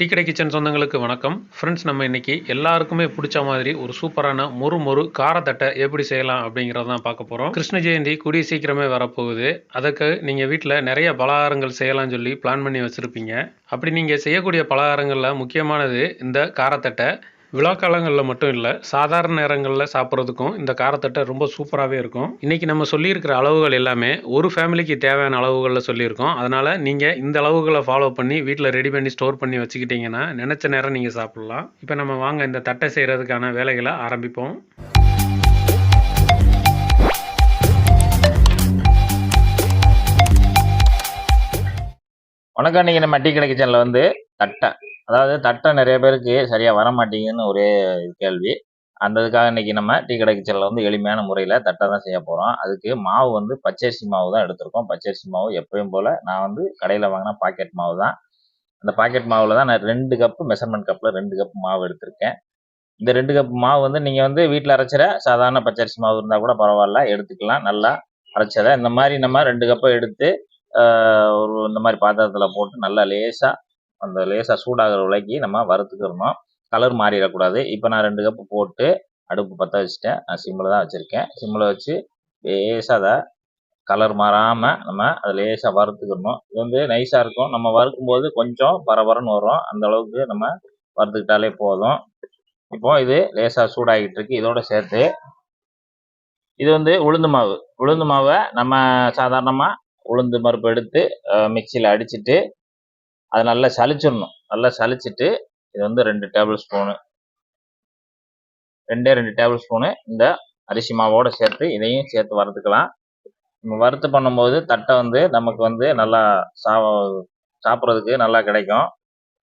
டீக்கடை கிச்சன் சொந்தங்களுக்கு வணக்கம். ஃப்ரெண்ட்ஸ் நம்ம இன்னைக்கு எல்லாருக்குமே பிடிச்ச மாதிரி ஒரு சூப்பரான மொறு மொறு காரத்தட்டை எப்படி செய்யலாம் அப்படிங்கிறத தான் பார்க்க போகிறோம் கிருஷ்ண ஜெயந்தி கூடிய சீக்கிரமே வரப்போகுது. அதுக்கு நீங்கள் வீட்டில் நிறைய பலகாரங்கள் செய்யலாம்னு சொல்லி பிளான் பண்ணி வச்சுருப்பீங்க. அப்படி நீங்கள் செய்யக்கூடிய பலகாரங்களில் முக்கியமானது இந்த காரத்தட்டை. விழா காலங்களில் மட்டும் இல்லை சாதாரண நேரங்களில் சாப்பிட்றதுக்கும் இந்த காரத்தட்டை ரொம்ப சூப்பராகவே இருக்கும். இன்றைக்கி நம்ம சொல்லியிருக்கிற அளவுகள் எல்லாமே ஒரு ஃபேமிலிக்கு தேவையான அளவுகளில் சொல்லியிருக்கோம். அதனால் நீங்கள் இந்த அளவுகளை ஃபாலோ பண்ணி வீட்டில் ரெடி பண்ணி ஸ்டோர் பண்ணி வச்சுக்கிட்டிங்கன்னா நினச்ச நேரம் நீங்கள் சாப்பிட்லாம். இப்போ நம்ம வாங்க இந்த தட்டை செய்கிறதுக்கான வேலைகளை ஆரம்பிப்போம். வணக்கம் இன்றைக்கி நம்ம டீ கடை சேனலில் வந்து தட்டை. அதாவது தட்டை நிறைய பேருக்கு சரியாக வர மாட்டேங்குதுன்னு ஒரே கேள்வி. அந்த இதுக்காக இன்றைக்கி நம்ம டீ கடைக்கு செல்ல வந்து எளிமையான முறையில் தட்டை தான் செய்ய போகிறோம் அதுக்கு மாவு வந்து பச்சரிசி மாவு தான் எடுத்திருக்கோம். பச்சரிசி மாவு எப்பயும் போல் நான் வந்து கடையில் வாங்கின பாக்கெட் மாவு தான். அந்த பாக்கெட் மாவில் தான் நான் ரெண்டு கப்பு மெஷர்மெண்ட் கப்பில் ரெண்டு கப் மாவு எடுத்திருக்கேன். இந்த ரெண்டு கப் மாவு வந்து நீங்கள் வந்து வீட்டில் அரைச்சிற சாதாரண பச்சரிசி மாவு இருந்தால் கூட பரவாயில்ல எடுத்துக்கலாம். நல்லா அரைச்சதை இந்த மாதிரி நம்ம ரெண்டு கப்பை எடுத்து ஒரு இந்த மாதிரி பாத்திரத்தில் போட்டு நல்லா லேசாக அந்த லேசாக சூடாகிற விலைக்கு நம்ம வறுத்துக்கிறணும் கலர் மாறிடக்கூடாது. இப்போ நான் ரெண்டு கப்பு போட்டு அடுப்பு பற்ற வச்சுட்டேன். நான் சிம்மில் தான் வச்சுருக்கேன். சிம்மில் வச்சு லேசாக அதை கலர் மாறாமல் நம்ம அதை லேசாக வறுத்துக்கிறணும் இது வந்து நைஸாக இருக்கும். நம்ம வறுக்கும்போது கொஞ்சம் பரபரன்னு வரும். அந்த அளவுக்கு நம்ம வறுத்துக்கிட்டாலே போதும். இப்போ இது லேசாக சூடாகிட்டு இருக்கு. இதோட சேர்த்து இது வந்து உளுந்து மாவு. உளுந்து மாவை நம்ம சாதாரணமாக உளுந்து பருப்பு எடுத்து மிக்சியில் அடிச்சுட்டு அதை நல்லா சலிச்சிடணும் நல்லா சலிச்சிட்டு இது வந்து ரெண்டு டேபிள் ஸ்பூனு ரெண்டே ரெண்டு டேபிள் ஸ்பூனு இந்த அரிசி மாவோட சேர்த்து இதையும் சேர்த்து வறுத்துக்கலாம். நம்ம வறுத்து பண்ணும்போது தட்டை வந்து நமக்கு வந்து நல்லா சா சாப்பிட்றதுக்கு நல்லா கிடைக்கும்.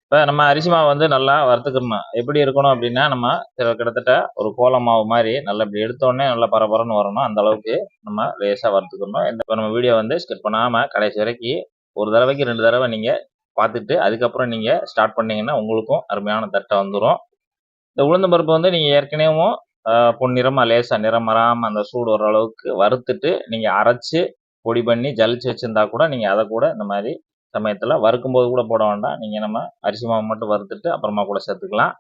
இப்போ நம்ம அரிசி மாவு வந்து நல்லா வறுத்துக்கணும்? எப்படி இருக்கணும் அப்படின்னா நம்ம சில- கிட்டத்தட்ட ஒரு கோல மாவு மாதிரி நல்லா இப்படி எடுத்தோடனே நல்லா பரபரன்னு வரணும். அந்த அளவுக்கு நம்ம லேசாக வறுத்துக்கணும். இந்த இப்போ நம்ம வீடியோ வந்து ஸ்கிப் பண்ணாமல் கடைசி வரைக்கும் ஒரு தடவைக்கு ரெண்டு தடவை நீங்கள் பார்த்துட்டு அதுக்கப்புறம் நீங்கள் ஸ்டார்ட் பண்ணிங்கன்னா உங்களுக்கும் அருமையான தட்டை வந்துடும் இந்த உளுந்த பருப்பு வந்து நீங்கள் ஏற்கனவும் பொன்னிறமாக லேசாக நிறம் வராமல் அந்த சூடு வர அளவுக்கு வறுத்துட்டு நீங்கள் அரைச்சி பொடி பண்ணி ஜலிச்சு வச்சுருந்தா கூட நீங்கள் அதை கூட இந்த மாதிரி சமயத்தில் வறுக்கும்போது கூட போட வேண்டாம். நீங்கள் நம்ம அரிசி மாவு மட்டும் வறுத்துட்டு அப்புறமா கூட சேர்த்துக்கலாம்.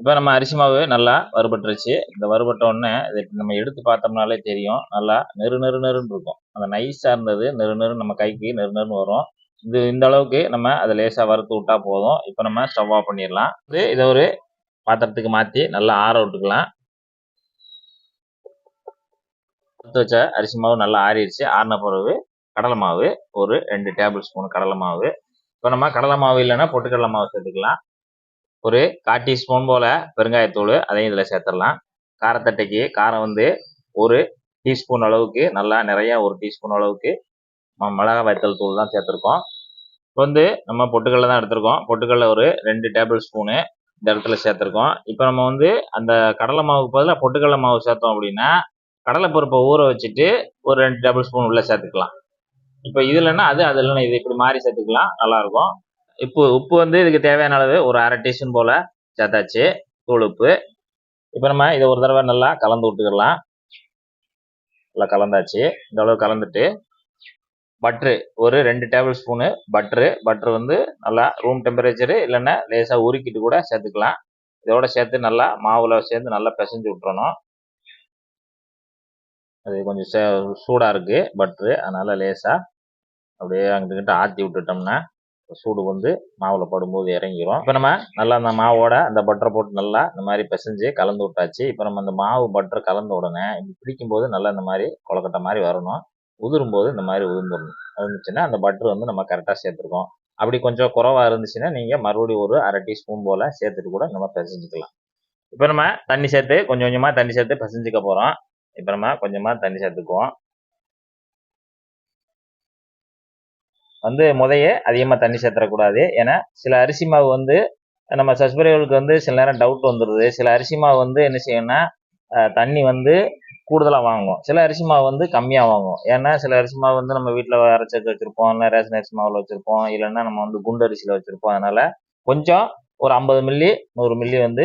இப்போ நம்ம அரிசி மாவு நல்லா வறுபட்டுருச்சு. இந்த வறுபட்ட உடனே இதை நம்ம எடுத்து பார்த்தோம்னாலே தெரியும். நல்லா நெரு நெரு நெருன்னு இருக்கும். அந்த நைஸாக இருந்தது நெரு நெரு நம்ம கைக்கு நெரு நெருன்னு வரும். இது இந்த அளவுக்கு நம்ம அதை லேசாக வறுத்து விட்டா போதும். இப்போ நம்ம ஸ்டவ் ஆஃப் பண்ணிடலாம். இது இதை ஒரு பாத்திரத்துக்கு மாற்றி நல்லா ஆற விட்டுக்கலாம். வறுத்து வச்ச அரிசி மாவு நல்லா ஆறிடுச்சு. ஆறின பிறகு கடலை மாவு ஒரு ரெண்டு டேபிள் ஸ்பூன் கடலை மாவு. இப்போ நம்ம கடலை மாவு இல்லைன்னா பொட்டுக்கடலை மாவு சேர்த்துக்கலாம். ஒரு கால் டீஸ்பூன் போல் பெருங்காயத்தூள் அதையும் இதில் சேர்த்துடலாம். காரத்தட்டைக்கு காரம் வந்து ஒரு டீஸ்பூன் அளவுக்கு நல்லா நிறையா ஒரு டீஸ்பூன் அளவுக்கு மிளகா மிளகாய் வத்தல் தூள் தான் சேர்த்துருக்கோம். இப்போ வந்து நம்ம பொட்டுக்கடலை தான் எடுத்திருக்கோம். பொட்டுக்கடலை ஒரு ரெண்டு டேபிள் ஸ்பூனு இந்த இடத்துல சேர்த்துருக்கோம். இப்போ நம்ம வந்து அந்த கடலை மாவுக்கு பதிலாக பொட்டுக்கடலை மாவு சேர்த்தோம் அப்படின்னா கடலைப்பருப்பை ஊற வச்சுட்டு ஒரு ரெண்டு டேபிள் ஸ்பூன் உள்ளே சேர்த்துக்கலாம். இப்போ இது இல்லைன்னா அது அது இல்லைன்னா இது இப்படி மாறி சேர்த்துக்கலாம். நல்லாயிருக்கும். இப்போ உப்பு வந்து இதுக்கு தேவையான அளவு ஒரு அரை டீஸ்பூன் போல் சேர்த்தாச்சு. தூள் உப்பு. இப்போ நம்ம இதை ஒரு தடவை நல்லா கலந்து விட்டுக்கலாம். நல்லா கலந்தாச்சு. இந்த அளவு கலந்துட்டு பட்ரு ஒரு ரெண்டு டேபிள் ஸ்பூனு பட்ரு பட்ரு வந்து நல்லா ரூம் டெம்பரேச்சரு இல்லைன்னா லேசாக உருக்கிட்டு கூட சேர்த்துக்கலாம். இதோட சேர்த்து நல்லா மாவில் சேர்ந்து நல்லா பிசைஞ்சு விட்டுறணும். அது கொஞ்சம் சே சூடாக இருக்குது பட்ரு அதனால் லேசாக அப்படியே அங்கிட்ட ஆற்றி விட்டுட்டோம்னா சூடு வந்து மாவில் படும்போது இறங்கிரும். இப்போ நம்ம நல்லா அந்த மாவோட அந்த பட்டரை போட்டு நல்லா இந்த மாதிரி பிசைஞ்சு கலந்து விட்டாச்சு. இப்போ நம்ம அந்த மாவு பட்டர் கலந்த உடனே இப்படி பிடிக்கும்போது நல்லா இந்த மாதிரி கொலக்கட்டை மாதிரி வரணும். உதிரும்போது இந்த மாதிரி உதிர்ந்துடணும். இருந்துச்சுன்னா அந்த பட்டர் வந்து நம்ம கரெக்டாக சேர்த்துருக்கோம். அப்படி கொஞ்சம் குறவாக இருந்துச்சுன்னா நீங்கள் மறுபடியும் ஒரு அரை டீஸ்பூன் போல் சேர்த்துட்டு கூட நம்ம பிசைஞ்சிக்கலாம். இப்போ நம்ம தண்ணி சேர்த்து கொஞ்சம் கொஞ்சமாக தண்ணி சேர்த்து பிசைஞ்சிக்க போகிறோம் இப்போ நம்ம கொஞ்சமாக தண்ணி சேர்த்துக்குவோம். வந்து முதையே அதிகமாக தண்ணி சேர்த்துடக்கூடாது. ஏன்னா சில அரிசி மாவு வந்து நம்ம சஸ்பரிகளுக்கு வந்து சில நேரம் டவுட் வந்துடுது சில அரிசி மாவு வந்து என்ன செய்யணும்னா தண்ணி வந்து கூடுதலாக வாங்குவோம். சில அரிசி மாவு வந்து கம்மியாக வாங்குவோம். ஏன்னா சில அரிசி மாவு வந்து நம்ம வீட்டில் அரைச்சி வச்சுருப்போம் இல்லை ரேஷன் அரிசி மாவில் வச்சுருப்போம் இல்லைன்னா நம்ம வந்து குண்டு அரிசியில் வச்சுருப்போம். அதனால் கொஞ்சம் ஒரு ஐம்பது மில்லி நூறு மில்லி வந்து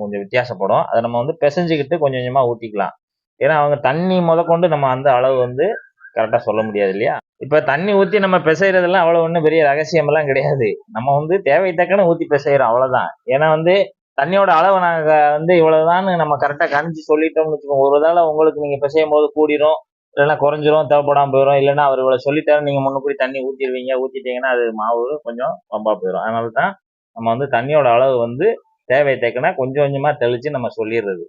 கொஞ்சம் வித்தியாசப்படும். அதை நம்ம வந்து பிசைஞ்சிக்கிட்டு கொஞ்சம் கொஞ்சமாக ஊற்றிக்கலாம் ஏன்னா அவங்க தண்ணி முதற்கொண்டு நம்ம அந்த அளவு வந்து கரெக்டாக சொல்ல முடியாது இல்லையா? இப்போ தண்ணி ஊற்றி நம்ம பிசைறதெல்லாம் அவ்வளோ ஒன்றும் பெரிய ரகசியமெல்லாம் கிடையாது. நம்ம வந்து தேவை தக்கன ஊற்றி பிசைகிறோம் அவ்வளோதான் ஏன்னா வந்து தண்ணியோட அளவை நாங்க வந்து இவ்வளவுதான் நம்ம கரெக்டா கணிச்சு சொல்லிட்டோம்னு வச்சுக்கோங்க. ஒரு வேளை உங்களுக்கு நீங்க பிசையும் போது கூடிரும் இல்லைன்னா குறைஞ்சிரும் தேவைப்படாம போயிடும் இல்லைன்னா அவர் இவ்வளவு சொல்லிட்டாரு நீங்க முன்னக்கூடி தண்ணி ஊத்திடுவீங்க ஊத்திட்டீங்கன்னா அது மாவு கொஞ்சம் ரொம்ப போயிடும் அதனால தான் நம்ம வந்து தண்ணியோட அளவு வந்து தேவை தேக்கினா கொஞ்சம் கொஞ்சமா தெளிச்சு நம்ம சொல்லிடுறது.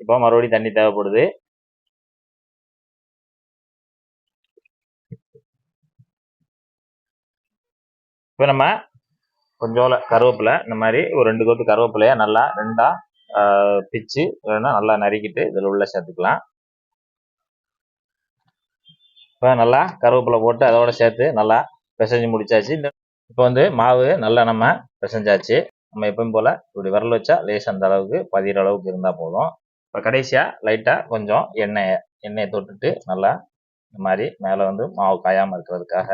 இப்போ மறுபடியும் தண்ணி தேவைப்படுது. இப்போ நம்ம கொஞ்சோல கருவேப்பிலை இந்த மாதிரி ஒரு ரெண்டு கொத்து கருவேப்பிலையை நல்லா ரெண்டாக பிச்சு இல்லைன்னா நல்லா நறுக்கிட்டு இதில் உள்ள சேர்த்துக்கலாம். இப்போ நல்லா கருவேப்பிலை போட்டு அதோட சேர்த்து நல்லா பிசைஞ்சு முடிச்சாச்சு. இந்த இப்போ வந்து மாவு நல்லா நம்ம பிசைஞ்சாச்சு. நம்ம எப்பவும் போல் இப்படி விரல் வச்சா லேஸ் அந்த அளவுக்கு பதிகிற அளவுக்கு இருந்தால் போதும். இப்போ கடைசியாக லைட்டாக கொஞ்சம் எண்ணெயை எண்ணெயை தொட்டுட்டு நல்லா இந்த மாதிரி மேலே வந்து மாவு காயாமல் இருக்கிறதுக்காக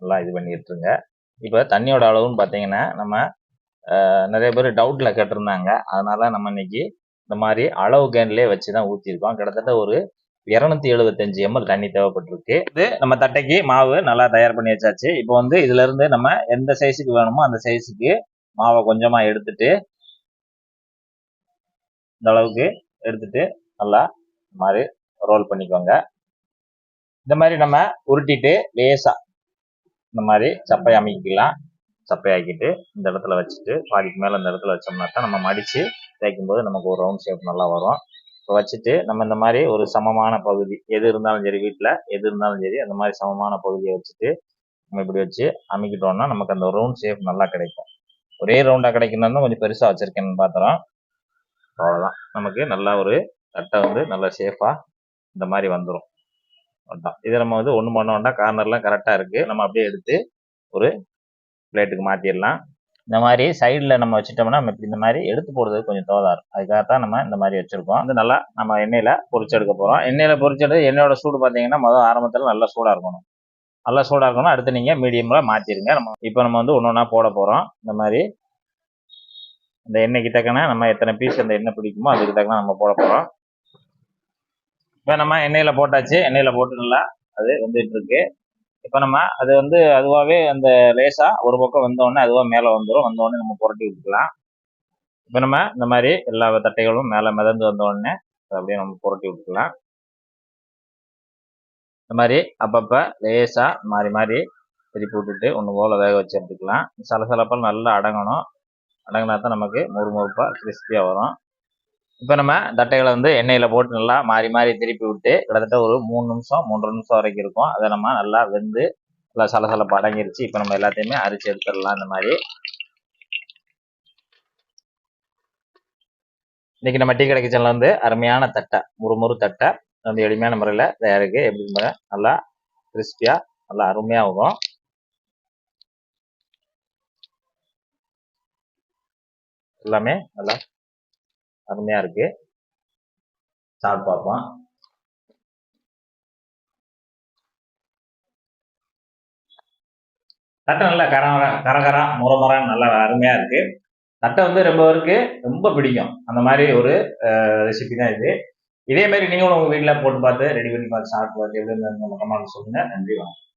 நல்லா இது பண்ணிட்டுருங்க இப்போ தண்ணியோட அளவுன்னு பார்த்தீங்கன்னா நம்ம நிறைய பேர் டவுட்டில் கேட்டிருந்தாங்க. அதனால நம்ம இன்னைக்கு இந்த மாதிரி அளவு கேன்லேயே வச்சு தான் ஊற்றிருக்கோம் கிட்டத்தட்ட ஒரு இரநூத்தி எழுபத்தஞ்சு எம்எல் தண்ணி தேவைப்பட்டிருக்கு. இது நம்ம தட்டைக்கு மாவு நல்லா தயார் பண்ணி வச்சாச்சு. இப்போ வந்து இதுல இருந்து நம்ம எந்த சைஸுக்கு வேணுமோ அந்த சைஸுக்கு மாவை கொஞ்சமா எடுத்துட்டு இந்த அளவுக்கு எடுத்துட்டு நல்லா இந்த மாதிரி ரோல் பண்ணிக்கோங்க. இந்த மாதிரி நம்ம உருட்டிட்டு லேசா இந்த மாதிரி சப்பை அமைக்கலாம். சப்பையாக்கிட்டு இந்த இடத்துல வச்சுட்டு பாதிக்கு மேலே இந்த இடத்துல வச்சோம்னா தான் நம்ம மடித்து தேய்க்கும் போது நமக்கு ஒரு ரவுண்ட் ஷேப் நல்லா வரும். இப்போ வச்சுட்டு நம்ம இந்த மாதிரி ஒரு சமமான பகுதி எது இருந்தாலும் சரி வீட்டில் எது இருந்தாலும் சரி அந்த மாதிரி சமமான பகுதியை வச்சுட்டு நம்ம இப்படி வச்சு அமைக்கிட்டோம்னா நமக்கு அந்த ரவுண்ட் ஷேப் நல்லா கிடைக்கும். ஒரே ரவுண்டாக கிடைக்கணும்னா கொஞ்சம் பெருசாக வச்சுருக்கேன்னு பார்த்துறோம் அவ்வளோதான் நமக்கு நல்லா ஒரு தட்டை வந்து நல்லா ஷேஃபாக இந்த மாதிரி வந்துடும் அதான். இதை நம்ம வந்து ஒன்று பண்ண வேண்டாம் கார்னர்லாம் கரெக்டாக இருக்குது நம்ம அப்படியே எடுத்து ஒரு பிளேட்டுக்கு மாற்றிடலாம் இந்த மாதிரி சைடில் நம்ம வச்சுட்டோம்னா நம்ம இந்த மாதிரி எடுத்து போடுறது கொஞ்சம் தோதார் அதுக்காக தான் நம்ம இந்த மாதிரி வச்சுருக்கோம். வந்து நல்லா நம்ம எண்ணெயில் பொரிச்சு எடுக்க போகிறோம் எண்ணெயில் பொரிச்செடுத்து எண்ணெயோட சூடு பார்த்தீங்கன்னா முதல் ஆரம்பத்தில் நல்லா சூடாக இருக்கணும். நல்லா சூடாக இருக்கணும் அடுத்து நீங்கள் மீடியமில் மாற்றிடுங்க நம்ம இப்போ நம்ம வந்து ஒன்று ஒன்றா போட போகிறோம் இந்த மாதிரி இந்த எண்ணெய்க்கு தக்கன நம்ம எத்தனை பீஸ் அந்த எண்ணெய் பிடிக்குமோ அதுக்கு தக்கன நம்ம போட போகிறோம் இப்போ நம்ம எண்ணெயில் போட்டாச்சு. எண்ணெயில் போட்டு நல்லா அது வந்துட்டு இருக்கு இப்போ நம்ம அது வந்து அதுவாகவே அந்த லேசாக ஒரு பக்கம் வந்தோடனே அதுவாக மேலே வந்துடும் வந்தோடனே நம்ம புரட்டி விட்டுக்கலாம். இப்போ நம்ம இந்த மாதிரி எல்லா தட்டைகளும் மேலே மிதந்து வந்தோடனே அதை அப்படியே நம்ம புரட்டி விட்டுக்கலாம். இந்த மாதிரி அப்பப்போ லேசாக மாறி மாறி திருப்பி விட்டுட்டு ஒன்று போல் வேக வச்சு எடுத்துக்கலாம். சலசலப்பால் நல்லா அடங்கணும். அடங்கினா தான் நமக்கு முறுமுறுப்பாக கிறிஸ்பியாக வரும். இப்போ நம்ம தட்டைகளை வந்து எண்ணெயில் போட்டு நல்லா மாறி மாறி திருப்பி விட்டு கிட்டத்தட்ட ஒரு மூணு நிமிஷம் மூன்று நிமிஷம் வரைக்கும் இருக்கும். அதை நம்ம நல்லா வெந்து நல்லா சலசலப்பு அடங்கிருச்சு. இப்போ நம்ம எல்லாத்தையுமே அரிச்சு எடுத்துடலாம் இந்த மாதிரி. இன்னைக்கு நம்ம டீ கடை கிச்சனில் வந்து அருமையான தட்டை முறுமுறு தட்டை. வந்து எளிமையான முறையில் தயாரிக்கு எப்படி முறை நல்லா கிறிஸ்பியாக நல்லா அருமையாக வரும். எல்லாமே நல்லா அருமையா இருக்கு. சாப்பிட்டு பார்ப்போம். தட்டை நல்லா கர கரகரா முறமுறான்னு நல்லா அருமையா இருக்கு. தட்டை வந்து ரொம்ப பேருக்கு ரொம்ப பிடிக்கும். அந்த மாதிரி ஒரு ரெசிபி தான் இது. இதே மாதிரி நீங்களும் உங்க வீட்டில் போட்டு பார்த்து ரெடி பண்ணி பார்த்து சாப்பிட்டு பார்த்து எப்படி இருந்தது நம்ம கமெண்ட் நன்றி வணக்கம்.